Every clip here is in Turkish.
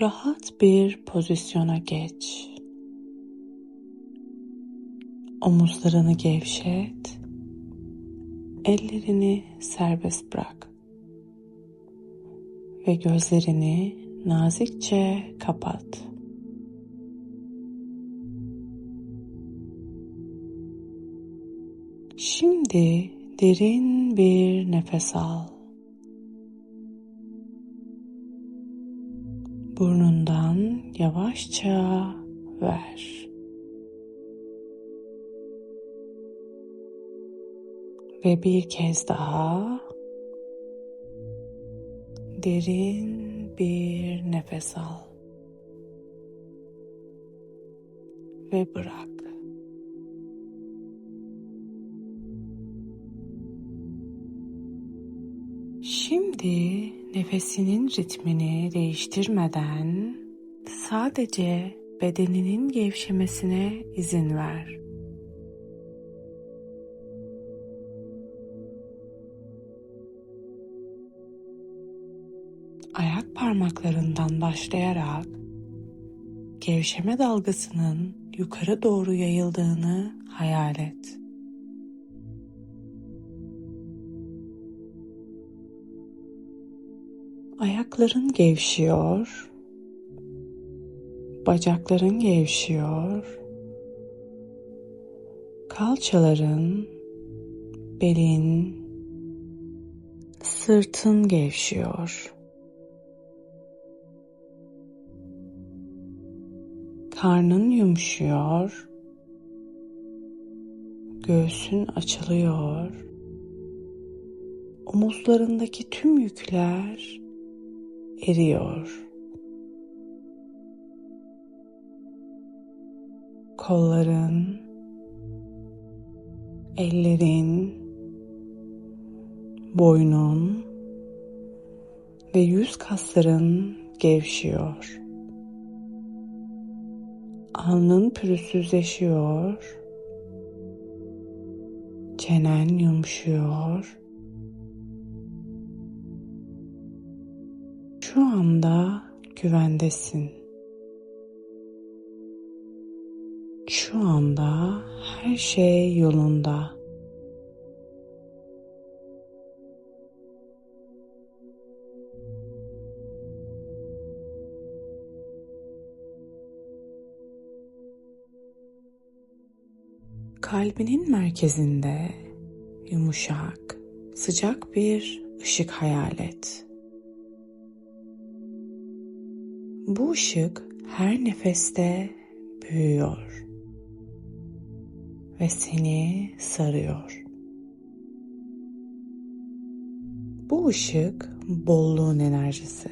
Rahat bir pozisyona geç. Omuzlarını gevşet. Ellerini serbest bırak. Ve gözlerini nazikçe kapat. Şimdi derin bir nefes al. Burnundan yavaşça ver. Ve bir kez daha derin bir nefes al. Ve bırak. Şimdi nefesinin ritmini değiştirmeden sadece bedeninin gevşemesine izin ver. Ayak parmaklarından başlayarak gevşeme dalgasının yukarı doğru yayıldığını hayal et. Ayakların gevşiyor. Bacakların gevşiyor. Kalçaların, belin, sırtın gevşiyor. Karnın yumuşuyor. Göğsün açılıyor. Omuzlarındaki tüm yükler eriyor. Kolların, ellerin, boynun ve yüz kasların gevşiyor. Alnın pürüzsüzleşiyor. Çenen yumuşuyor. Şu anda güvendesin. Şu anda her şey yolunda. Kalbinin merkezinde yumuşak, sıcak bir ışık hayal et. Bu ışık her nefeste büyüyor ve seni sarıyor. Bu ışık bolluğun enerjisi.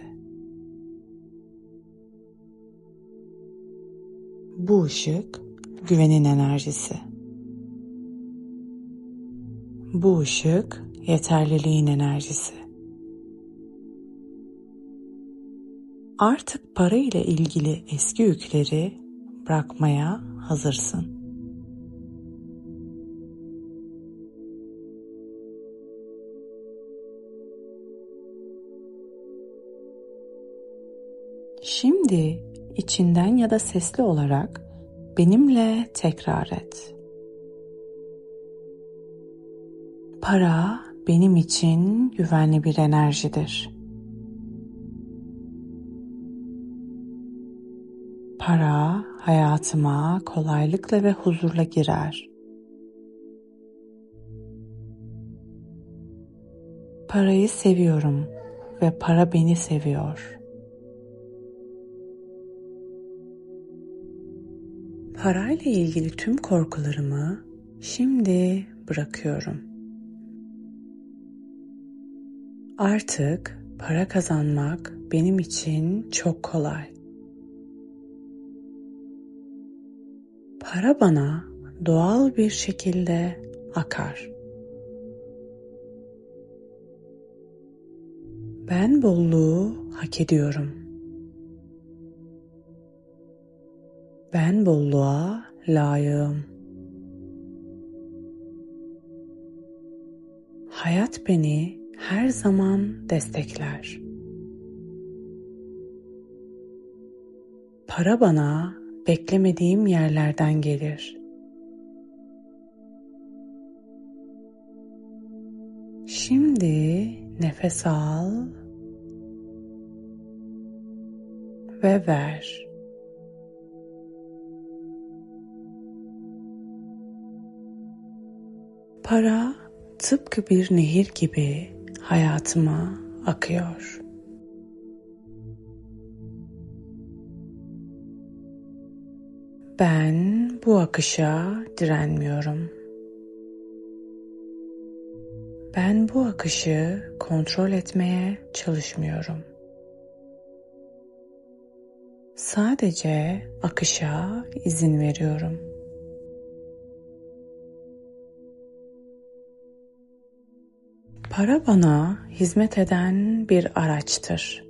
Bu ışık güvenin enerjisi. Bu ışık yeterliliğin enerjisi. Artık para ile ilgili eski yükleri bırakmaya hazırsın. Şimdi içinden ya da sesli olarak benimle tekrar et. Para benim için güvenli bir enerjidir. Para hayatıma kolaylıkla ve huzurla girer. Parayı seviyorum ve para beni seviyor. Parayla ilgili tüm korkularımı şimdi bırakıyorum. Artık para kazanmak benim için çok kolay. Para bana doğal bir şekilde akar. Ben bolluğu hak ediyorum. Ben bolluğa layığım. Hayat beni her zaman destekler. Para bana beklemediğim yerlerden gelir. Şimdi nefes al ve ver. Para tıpkı bir nehir gibi hayatıma akıyor. Ben bu akışa direnmiyorum. Ben bu akışı kontrol etmeye çalışmıyorum. Sadece akışa izin veriyorum. Para bana hizmet eden bir araçtır.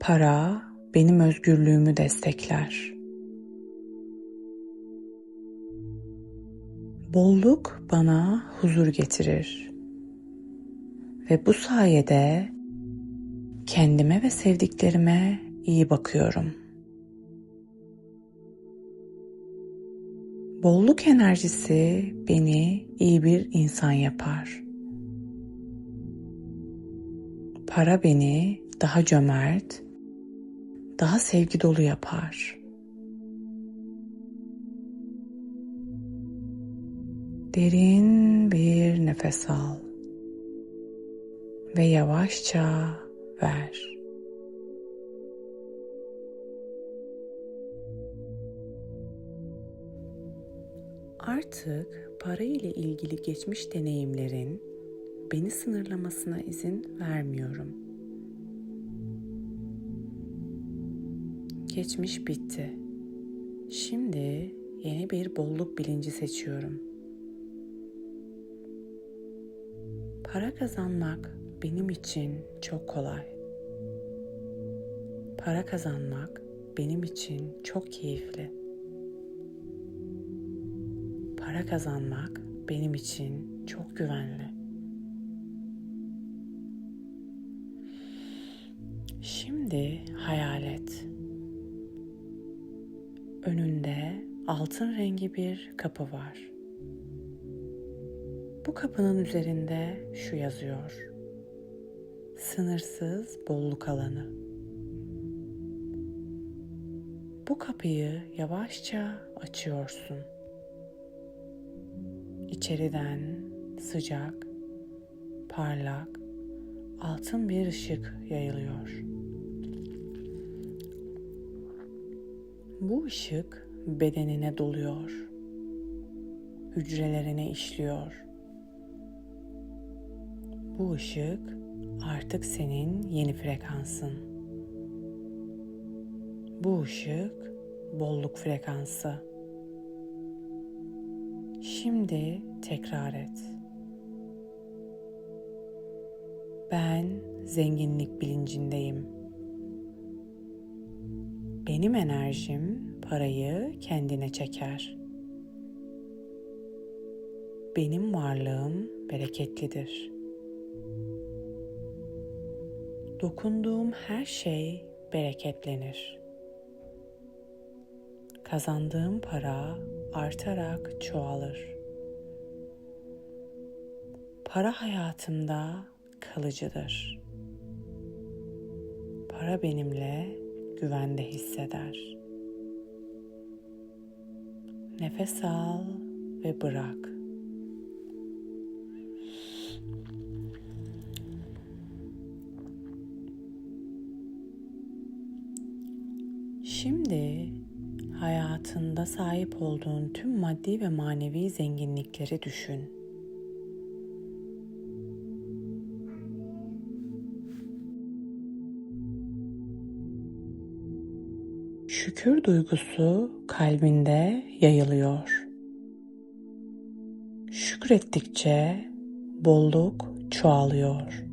Para benim özgürlüğümü destekler. Bolluk bana huzur getirir. Ve bu sayede kendime ve sevdiklerime iyi bakıyorum. Bolluk enerjisi beni iyi bir insan yapar. Para beni daha cömert, daha sevgi dolu yapar. Derin bir nefes al ve yavaşça ver. Artık para ile ilgili geçmiş deneyimlerin beni sınırlamasına izin vermiyorum. Geçmiş bitti. Şimdi yeni bir bolluk bilinci seçiyorum. Para kazanmak benim için çok kolay. Para kazanmak benim için çok keyifli. Para kazanmak benim için çok güvenli. Şimdi hayal et. Altın rengi bir kapı var. Bu kapının üzerinde şu yazıyor. Sınırsız bolluk alanı. Bu kapıyı yavaşça açıyorsun. İçeriden sıcak, parlak, altın bir ışık yayılıyor. Bu ışık bedenine doluyor. Hücrelerine işliyor. Bu ışık artık senin yeni frekansın. Bu ışık bolluk frekansı. Şimdi tekrar et. Ben zenginlik bilincindeyim. Benim enerjim parayı kendine çeker. Benim varlığım bereketlidir. Dokunduğum her şey bereketlenir. Kazandığım para artarak çoğalır. Para hayatımda kalıcıdır. Para benimle güvende hisseder. Nefes al ve bırak. Şimdi hayatında sahip olduğun tüm maddi ve manevi zenginlikleri düşün. Şükür duygusu kalbinde yayılıyor. Şükrettikçe bolluk çoğalıyor.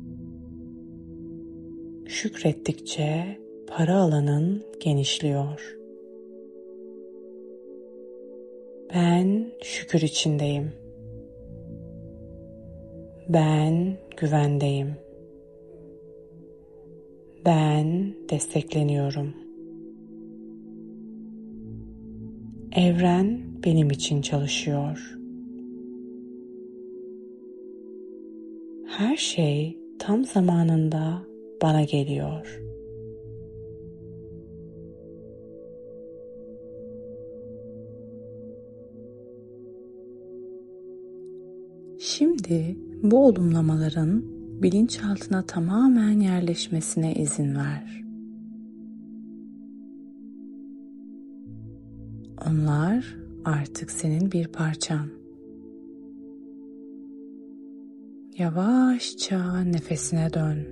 Şükrettikçe para alanın genişliyor. Ben şükür içindeyim. Ben güvendeyim. Ben destekleniyorum. Evren benim için çalışıyor. Her şey tam zamanında bana geliyor. Şimdi bu olumlamaların bilinçaltına tamamen yerleşmesine izin ver. Onlar artık senin bir parçan. Yavaşça nefesine dön.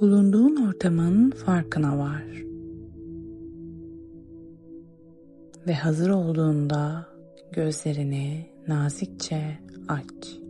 Bulunduğun ortamın farkına var. Ve hazır olduğunda gözlerini nazikçe aç.